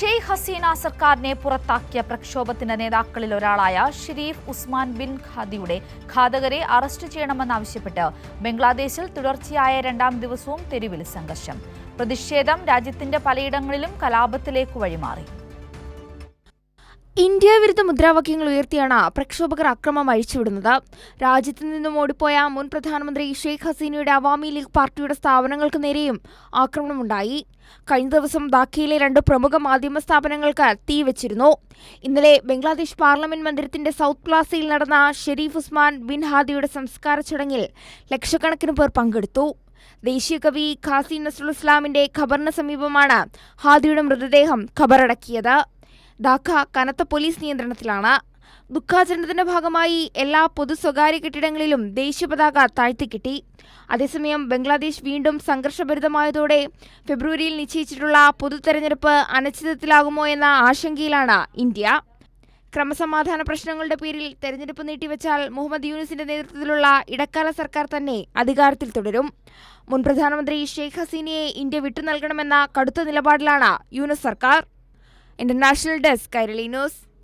ഷെയ്ഖ് ഹസീന സർക്കാരിനെ പുറത്താക്കിയ പ്രക്ഷോഭത്തിന്റെ നേതാക്കളിൽ ഒരാളായ ഷെരീഫ് ഉസ്മാൻ ബിൻ ഖാദിയുടെ ഘാതകരെ അറസ്റ്റ് ചെയ്യണമെന്നാവശ്യപ്പെട്ട് ബംഗ്ലാദേശിൽ തുടർച്ചയായ രണ്ടാം ദിവസവും തെരുവിൽ സംഘർഷം. പ്രതിഷേധം രാജ്യത്തിന്റെ പലയിടങ്ങളിലും കലാപത്തിലേക്ക് വഴിമാറി. ഇന്ത്യ വിരുദ്ധ മുദ്രാവാക്യങ്ങൾ ഉയർത്തിയാണ് പ്രക്ഷോഭകർ അക്രമം അഴിച്ചുവിടുന്നത്. രാജ്യത്തു നിന്നും ഓടിപ്പോയ മുൻ പ്രധാനമന്ത്രി ഷെയ്ഖ് ഹസീനയുടെ അവാമി ലീഗ് പാർട്ടിയുടെ സ്ഥാപനങ്ങൾക്ക് നേരെയും ആക്രമണമുണ്ടായി. കഴിഞ്ഞ ദിവസം ധാക്കയിലെ രണ്ട് പ്രമുഖ മാധ്യമ സ്ഥാപനങ്ങൾക്ക് തീവച്ചിരുന്നു ഇന്നലെ ബംഗ്ലാദേശ് പാർലമെന്റ് മന്ദിരത്തിന്റെ സൗത്ത് പ്ലാസയിൽ നടന്ന ഷെരീഫ് ഉസ്മാൻ ബിൻ ഹാദിയുടെ സംസ്കാര ചടങ്ങിൽ ലക്ഷക്കണക്കിന് പേർ പങ്കെടുത്തു. ദേശീയ കവി ഖാസി നസ്രുൽ ഇസ്ലാമിന്റെ ഖബറിന് സമീപമാണ് ഹാദിയുടെ മൃതദേഹം ഖബറടക്കിയത്. ധാക്ക കനത്ത പോലീസ് നിയന്ത്രണത്തിലാണ്. ദുഃഖാചരണത്തിന്റെ ഭാഗമായി എല്ലാ പൊതു സ്വകാര്യ കെട്ടിടങ്ങളിലും ദേശീയപതാക താഴ്ത്തിക്കിട്ടി. അതേസമയം ബംഗ്ലാദേശ് വീണ്ടും സംഘർഷഭരിതമായതോടെ ഫെബ്രുവരിയിൽ നിശ്ചയിച്ചിട്ടുള്ള പൊതു തെരഞ്ഞെടുപ്പ് അനിശ്ചിതത്തിലാകുമോ എന്ന ആശങ്കയിലാണ് ഇന്ത്യ. ക്രമസമാധാന പ്രശ്നങ്ങളുടെ പേരിൽ തെരഞ്ഞെടുപ്പ് നീട്ടിവെച്ചാൽ മുഹമ്മദ് യൂനിസിന്റെ നേതൃത്വത്തിലുള്ള ഇടക്കാല സർക്കാർ തന്നെ അധികാരത്തിൽ തുടരും. മുൻ പ്രധാനമന്ത്രി ഷെയ്ഖ് ഹസീനയെ ഇന്ത്യ വിട്ടു നൽകണമെന്ന കടുത്ത നിലപാടിലാണ് യൂനിസ് സർക്കാർ. International desk Kairali news